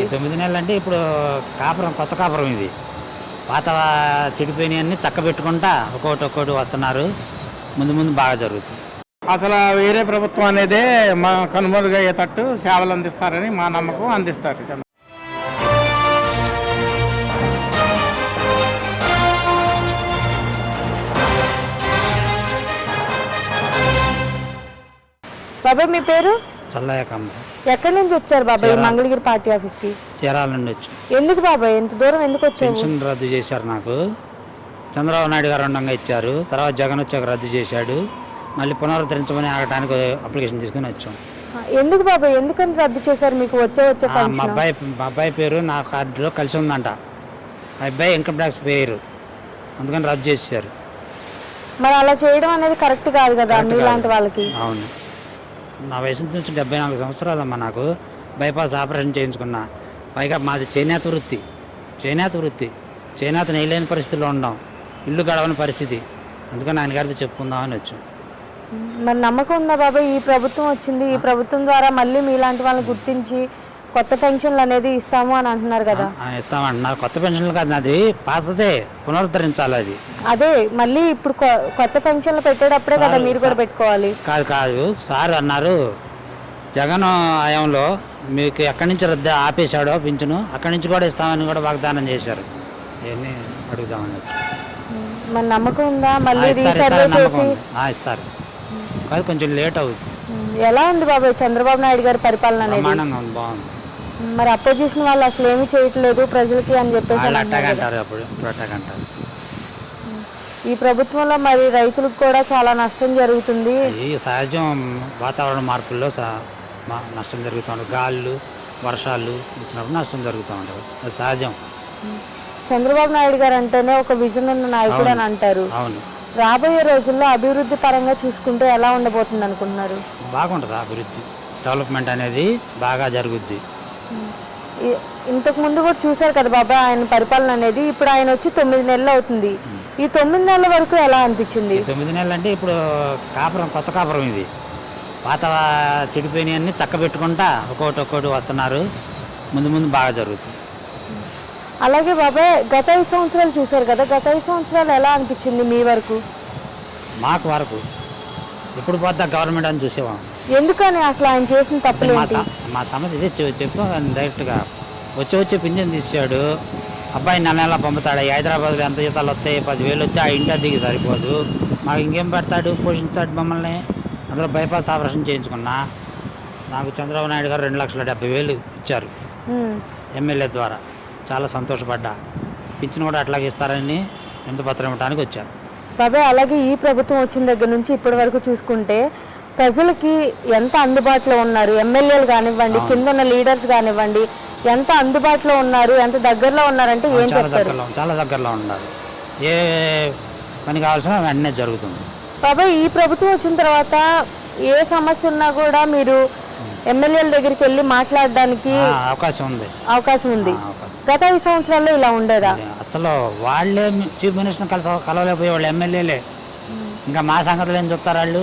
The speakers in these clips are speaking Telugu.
ఈ తొమ్మిది నెలలు అంటే ఇప్పుడు కాపురం కొత్త కాపురం ఇది. పాత చెడిపోయినవన్నీ చక్క పెట్టుకుంటా ఒక్కొక్కటి ఒక్కొక్కటి వస్తున్నారు. ముందు ముందు బాగా జరుగుతుంది. అసలు వేరే ప్రభుత్వం అనేదే మా కనుమరుగయ్యేటట్టు సేవలు అందిస్తారని మా నమ్మకం అందిస్తారు. బాబాయ్ మీ పేరు? ఎక్కడి నుంచి వచ్చారు బాబాయ్? మంగళగిరి పార్టీ ఆఫీస్కి చీరాల నుండి వచ్చి. ఎందుకు బాబాయ్? ఎంత దూరం ఎందుకు పెన్షన్ రద్దు చేశారు నాకు. చంద్రబాబు నాయుడు గారు ఉండగా ఇచ్చారు. తర్వాత జగన్ వచ్చాక రద్దు చేశాడు. మళ్ళీ పునరుద్ధరించమని ఆగటానికి అప్లికేషన్ తీసుకుని వచ్చాం. ఎందుకు బాబాయ్? ఎందుకని రద్దు చేశారు మీకు? వచ్చే వచ్చే ఆ, మా పెన్షన్ అబ్బాయి మా అబ్బాయి పేరు నా కార్డులో కలిసి ఉందంట. ఆ అబ్బాయి ఇన్కమ్ ట్యాక్స్ పేరు. అందుకని రద్దు చేశారు. మరి అలా చేయడం అనేది కరెక్ట్ కాదు కదా. మీలాంటి వాళ్ళకి? అవును. నా వయసు నుంచి డెబ్బై నాలుగు సంవత్సరాలమ్మా నాకు. బైపాస్ ఆపరేషన్ చేయించుకున్నా. పైగా మాది చేనేత వృత్తి. చేనేత వృత్తి. చేనేత నేయలేని పరిస్థితిలో ఉన్నాం ఇల్లు గడవని పరిస్థితి. అందుకని ఆయన గారితో చెప్పుకుందామని వచ్చాం. మరి నమ్మకం ఉందా బాబాయ్ ఈ ప్రభుత్వం వచ్చింది. ఈ ప్రభుత్వం ద్వారా మళ్ళీ మీలాంటి వాళ్ళని గుర్తించి కొత్త పెన్షన్లు అనేది ఇస్తాము అని అంటున్నారు కదా. ఇస్తామంటున్నారు కొత్త పెన్షన్లు కాదు నాది పాతదే పునరుద్ధరించాలి అది. అదే మళ్ళీ ఇప్పుడు కొత్త పెన్షన్లు పెట్టేటప్పుడే కదా మీరు కూడా పెట్టుకోవాలి. కాదు కాదు సార్ అన్నారు జగన్ హయాంలో మీకు ఎక్కడి నుంచి రద్దు ఆపేశాడో పింఛను అక్కడి నుంచి కూడా ఇస్తామని కూడా వాగ్దానం చేశారు. ఇవన్నీ అడుగుదామని. మరి నమ్మకం ఉందా? మళ్ళీ ఇస్తారు రీసర్వే చేసి కాదు కొంచెం లేట్ అవుతుంది. ఎలా ఉంది బాబాయ్ చంద్రబాబు నాయుడు గారి పరిపాలన అనేది? బాగుంది. మరి అపోజిషన్ వాళ్ళు అసలు ఏమీ చేయట్లేదు ప్రజలకి అని చెప్పేసి వాళ్ళు అట్టాగ. అంటారు అప్పుడు ఇప్పుడు అట్టాగ అంటారు. ఈ ప్రభుత్వంలో మరి రైతులకు కూడా చాలా నష్టం జరుగుతుంది. ఈ సహజం వాతావరణ మార్పుల్లో స మా- నష్టం జరుగుతూ ఉంటుంది. గాళ్ళు వర్షాలు వచ్చినప్పుడు నష్టం జరుగుతూ ఉంటుంది. అది సహజం. చంద్రబాబు నాయుడు గారు అంటేనే ఒక విజన్ ఉన్న నాయకుడు అని అంటారు. అవును. రాబోయే రోజుల్లో అభివృద్ధి పరంగా చూసుకుంటే ఎలా ఉండబోతుంది అనుకుంటున్నారు? బాగుంటుంది అభివృద్ధి. డెవలప్మెంట్ అనేది బాగా జరుగుద్ది. ఇంతకు ముందు కూడా చూశారు కదా బాబా ఆయన పరిపాలన అనేది. ఇప్పుడు ఆయన వచ్చి తొమ్మిది నెలలు అవుతుంది. ఈ తొమ్మిది నెలల వరకు ఎలా అనిపించింది? తొమ్మిది నెలలు అంటే ఇప్పుడు కాపురం కొత్త కాపురం ఇది. పాత చెడిపోయినవన్నీ చక్క పెట్టుకుంటా ఒక్కొక్కటి ఒక్కొక్కటి వస్తున్నారు. ముందు ముందు బాగా జరుగుతుంది. అలాగే బాబాయ్ గత ఐదు సంవత్సరాలు చూశారు కదా. గత ఐదు సంవత్సరాలు ఎలా అనిపించింది మీ వరకు? మాకు వరకు. ఎప్పుడు పోద్దా గవర్నమెంట్ అని చూసేవాం ఎందుకని అసలు ఆయన చేసిన స- మా సమస్య ఇదే. చెప్పు డైరెక్ట్గా వచ్చి వచ్చి పింఛన్ తీసాడు అబ్బాయి నెల నెల పంపుతాడు. హైదరాబాద్లో ఎంత జీతాలు వస్తాయి? పదివేలు వస్తే ఆ ఇంటి అద్దెకి సరిపోదు. మాకు ఇంకేం పెడతాడు? పోషిస్తాడు మమ్మల్ని. అందులో బైపాస్ ఆపరేషన్ చేయించుకున్నా. నాకు చంద్రబాబు నాయుడు గారు రెండు లక్షల డెబ్బై వేలు ఇచ్చారు. ఎమ్మెల్యే ద్వారా. చాలా సంతోషపడ్డా. పింఛన్ కూడా అట్లాగే ఇస్తారని ఎంత పత్రం ఇవ్వడానికి వచ్చారు బాబాయ్ అలాగే ఈ ప్రభుత్వం వచ్చిన దగ్గర నుంచి ఇప్పటి వరకు చూసుకుంటే ప్రజలకి ఎంత అందుబాటులో ఉన్నారు? ఎమ్మెల్యేలు కానివ్వండి కింద ఉన్న లీడర్స్ కానివ్వండి ఎంత అందుబాటులో ఉన్నారు? ఎంత దగ్గరలో ఉన్నారంటే ఏం చాలా చెప్తారు? దగ్గరలో చాలా దగ్గరలో ఉండాలి. ఏ పని కావాల్సిన వెంటనే జరుగుతుంది. బాబాయ్ ఈ ప్రభుత్వం వచ్చిన తర్వాత ఏ సమస్య ఉన్నా కూడా మీరు ఎమ్మెల్యేల దగ్గరికి వెళ్ళి మాట్లాడడానికి ఆ, అవకాశం ఉంది. అవకాశం ఉంది. ఆ, అవకాశం. గత ఐదు సంవత్సరాల్లో ఇలా ఉండేదా? అసలు వాళ్ళే చీఫ్ మినిస్టర్ కలిసి కలవలేకపోయే వాళ్ళు ఎమ్మెల్యేలే. ఇంకా మా సంగతులు ఏం చెప్తారు వాళ్ళు?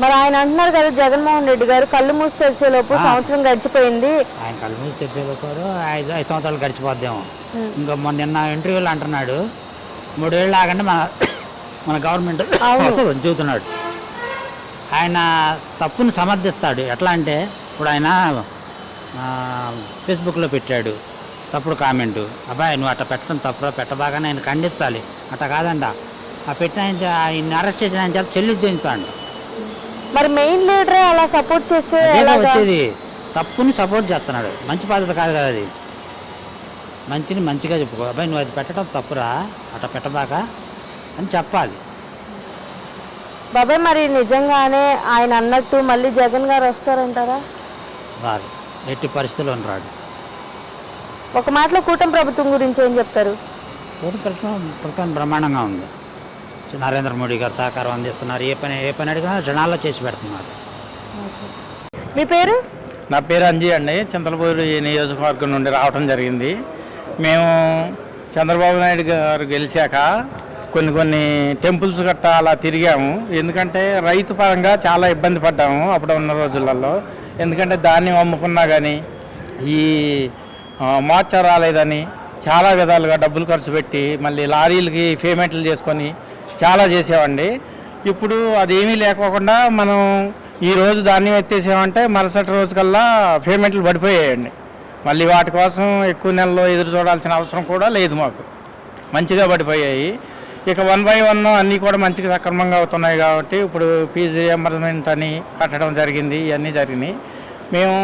మరి ఆయన అంటున్నారు కదా జగన్మోహన్ రెడ్డి గారు కళ్ళు మూసి తెరిచేలోపు సంవత్సరం గడిచిపోయింది. ఆయన కళ్ళు మూసి తెప్పేవారు ఐదు ఐదు సంవత్సరాలు గడిచిపోద్దాము. ఇంకా మొన్న నిన్న ఇంటర్వ్యూలో అంటున్నాడు మూడేళ్ళు ఆగండి మన మన గవర్నమెంట్ వస్తుంది చెబుతున్నాడు ఆయన తప్పుని సమర్థిస్తాడు. ఎట్లా అంటే ఇప్పుడు ఆయన ఫేస్బుక్లో పెట్టాడు తప్పుడు కామెంటు. అబ్బాయి నువ్వు అట్లా పెట్టడం తప్పురా పెట్టబాగానే ఆయన ఖండించాలి. అట్లా కాదంట. ఆ పెట్టిన ఆయన అరెస్ట్ చేసిన ఆయన చెల్లి చేయించాడు మరి మెయిన్ లీడరే అలా సపోర్ట్ చేస్తే ఎలాగా? వచ్చేది. తప్పుని సపోర్ట్ చేస్తున్నాడు. మంచి పద్ధతి కాదు కదా అది. మంచిని మంచిగా చెప్పుకో. అబ్బాయి నువ్వు అది పెట్టడం తప్పురా. అట్లా పెట్టబాక అని చెప్పాలి. బాబాయ్ మరి నిజంగానే ఆయన అన్నట్టు మళ్ళీ జగన్ గారు వస్తారంటారా? రాదు ఎట్టి పరిస్థితుల్లో రాడు ఒక మాటలో కూటమి ప్రభుత్వం గురించి ఏం చెప్తారు? కోటి ప్రశ్న ప్రస్తుతం బ్రహ్మాండంగా ఉంది. నరేంద్ర మోడీ గారు సహకారం అందిస్తున్నారు. ఏ పని ఏ పని అడిగినా జనాల్లో చేసి పెడుతున్నారు. మీ పేరు? నా పేరు అంజీ అండి. చింతలపూరి నియోజకవర్గం నుండి రావడం జరిగింది. మేము చంద్రబాబు నాయుడు గారు గెలిచాక కొన్ని కొన్ని టెంపుల్స్ గట్టా అలా తిరిగాము. ఎందుకంటే రైతు పరంగా చాలా ఇబ్బంది పడ్డాము అప్పుడు ఉన్న రోజులలో. ఎందుకంటే ధాన్యం అమ్ముకున్నా కానీ ఈ మార్చ రాలేదని చాలా విధాలుగా డబ్బులు ఖర్చు పెట్టి మళ్ళీ లారీలకి పేమెంట్లు చేసుకొని చాలా చేసేవండి. ఇప్పుడు అదేమీ లేకోకుండా మనం ఈ రోజు ధాన్యం ఎత్తేసామంటే మరుసటి రోజు కల్లా పేమెంట్లు పడిపోయాయండి. మళ్ళీ వాటి కోసం ఎక్కువ నెలలో ఎదురు చూడాల్సిన అవసరం కూడా లేదు మాకు. మంచిగా పడిపోయాయి. ఇక వన్ బై వన్ అన్నీ కూడా మంచిగా సక్రమంగా అవుతున్నాయి కాబట్టి ఇప్పుడు ఫీజు రియంబర్స్మెంట్ అని కట్టడం జరిగింది ఇవన్నీ జరిగినాయి. మేము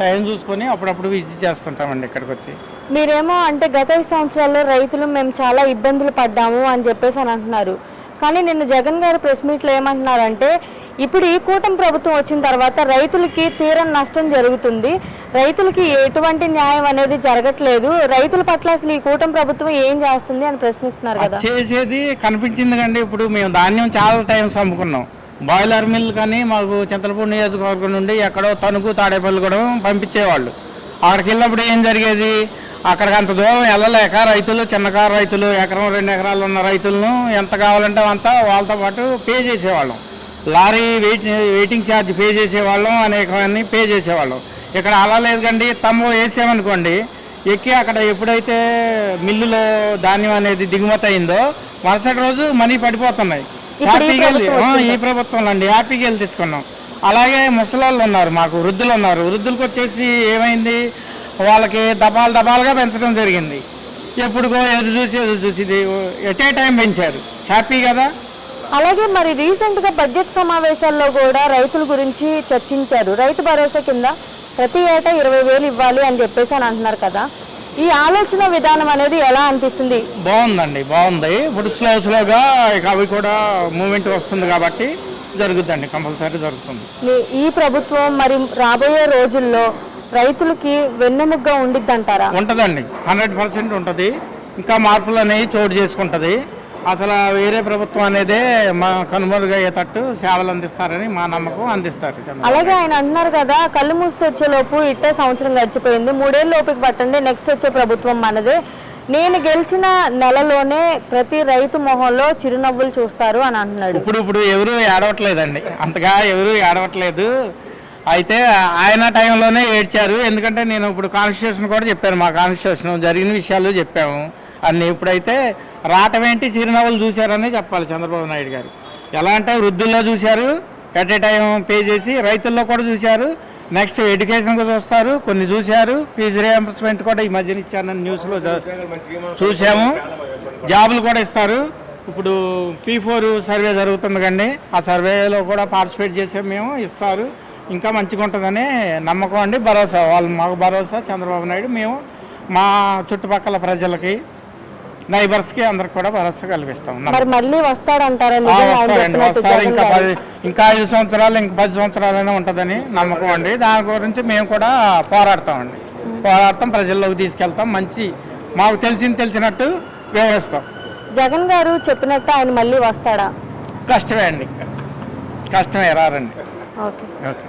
టైం చూసుకొని అప్పుడప్పుడు విజిట్ చేస్తుంటామండి ఇక్కడికి వచ్చి మీరేమో అంటే గత ఐదు సంవత్సరాల్లో రైతులు మేము చాలా ఇబ్బందులు పడ్డాము అని చెప్పేసి అని అంటున్నారు. కానీ నిన్న జగన్ గారు ప్రెస్ మీట్లో ఏమంటున్నారంటే ఇప్పుడు ఈ కూటమి ప్రభుత్వం వచ్చిన తర్వాత రైతులకి తీరం నష్టం జరుగుతుంది. రైతులకి ఎటువంటి న్యాయం అనేది జరగట్లేదు. రైతుల పట్ల అసలు ఈ కూటమి ప్రభుత్వం ఏం చేస్తుంది అని ప్రశ్నిస్తున్నారు కదా. చేసేది కనిపించింది కండి. ఇప్పుడు మేము ధాన్యం చాలా టైం అమ్ముకున్నాం. బాయిలర్ మిల్ కానీ మాకు చింతలపూడి నియోజకవర్గం నుండి ఎక్కడో తణుకు తాడేపల్లి కూడా పంపించేవాళ్ళు. అక్కడికి వెళ్ళినప్పుడు ఏం జరిగేది? అక్కడికి అంత దూరం వెళ్ళలేక రైతులు చిన్నకారు రైతులు ఎకరం రెండు ఎకరాలు ఉన్న రైతులను ఎంత కావాలంటే అంత వాళ్ళతో పాటు పే చేసేవాళ్ళం. Lorry weight waiting charge pay చేసేవాళ్ళం అనేకమన్నీ పే చేసేవాళ్ళం. ఇక్కడ అలా లేదు కండి తమ్ము వేసామనుకోండి ఎక్కి అక్కడ ఎప్పుడైతే మిల్లులో ధాన్యం అనేది దిగుమతి అయిందో మరుసటి రోజు మనీ పడిపోతున్నాయి. హ్యాపీగా వెళ్ళి ఈ ప్రభుత్వంలో అండి హ్యాపీగా వెళ్ళి తెచ్చుకున్నాం. అలాగే ముసలాళ్ళు ఉన్నారు మాకు వృద్ధులు ఉన్నారు. వృద్ధులకు వచ్చేసి ఏమైంది? వాళ్ళకి దపాలు దపాలుగా పెంచడం జరిగింది. ఎప్పుడుకో ఎదురు చూసి ఎదురు చూసి ఎట్ ఏ టైం పెంచారు. హ్యాపీ కదా? అలాగే మరి రీసెంట్గా బడ్జెట్ సమావేశాల్లో కూడా రైతుల గురించి చర్చించారు. రైతు భరోసా కింద ప్రతి ఏటా ఇరవై వేలు ఇవ్వాలి అని చెప్పేసి అని అంటున్నారు కదా. ఈ ఆలోచన విధానం అనేది ఎలా అనిపిస్తుంది? బాగుందండి బాగుంది. ఇప్పుడు స్లో స్లోగా అవి కూడా మూమెంట్ వస్తుంది కాబట్టి జరుగుద్దండి కంపల్సరీ జరుగుతుంది. ఈ ప్రభుత్వం మరి రాబోయే రోజుల్లో రైతులకి వెన్నెముగ్గా ఉండిద్దంటారా? ఉంటుందండి. హండ్రెడ్ పర్సెంట్ ఉంటుంది. ఇంకా మార్పులు అనేవి చోటు చేసుకుంటుంది. అసలు వేరే ప్రభుత్వం అనేదే మా కనుమరుగయ్యేటట్టు సేవలు అందిస్తారని మా నమ్మకం అందిస్తారు. అలాగే ఆయన అంటున్నారు కదా కళ్ళు మూసి తెచ్చేలోపు ఇట్టే సంవత్సరం గడిచిపోయింది. మూడేళ్ళు ఓపిక పట్టండి నెక్స్ట్ వచ్చే ప్రభుత్వం మనదే. నేను గెలిచిన నెలలోనే ప్రతి రైతు మొహంలో చిరునవ్వులు చూస్తారు అని అంటున్నాడు. ఇప్పుడు ఇప్పుడు ఎవరు ఏడవట్లేదండి. అంతగా ఎవరు ఏడవట్లేదు. అయితే ఆయన టైంలోనే ఏడ్చారు. ఎందుకంటే నేను ఇప్పుడు కాన్స్టిట్యూషన్ కూడా చెప్పాను. మా కాన్స్టిట్యూషన్ జరిగిన విషయాలు చెప్పాము. అన్ని ఇప్పుడైతే రావటం ఏంటి? చిరునవ్వులు చూశారని చెప్పాలి చంద్రబాబు నాయుడు గారు. ఎలా అంటే వృద్ధుల్లో చూశారు. ఎట్ ఏ టైం పే చేసి రైతుల్లో కూడా చూశారు. నెక్స్ట్ ఎడ్యుకేషన్కి చూస్తారు కొన్ని చూశారు. ఫీజు రియంబర్స్మెంట్ కూడా ఈ మధ్యన ఇచ్చారని న్యూస్లో చూసాము జాబులు కూడా ఇస్తారు. ఇప్పుడు పీ ఫోర్ సర్వే జరుగుతుంది కండి. ఆ సర్వేలో కూడా పార్టిసిపేట్ చేసే మేము. ఇస్తారు. ఇంకా మంచిగా ఉంటుందని నమ్మకం అండి భరోసా. వాళ్ళు మాకు భరోసా చంద్రబాబు నాయుడు మేము మా చుట్టుపక్కల ప్రజలకి నైబర్స్కి అందరికి కూడా భరోసా కల్పిస్తాం. మరి మళ్ళీ వస్తాడంటారా వస్తారండి వస్తారు ఇంకా? పది ఇంకా ఐదు సంవత్సరాలు ఇంకా పది సంవత్సరాలైనా ఉంటుందని నమ్మకం అండి. దాని గురించి మేము కూడా పోరాడతామండి. పోరాడతాం ప్రజల్లోకి తీసుకెళ్తాం. మంచి మాకు తెలిసింది తెలిసినట్టు వివరిస్తాం జగన్ గారు చెప్పినట్టు ఆయన మళ్ళీ వస్తాడా? కష్టమే అండి. కష్టమే రారండి. ఓకే. ఓకే.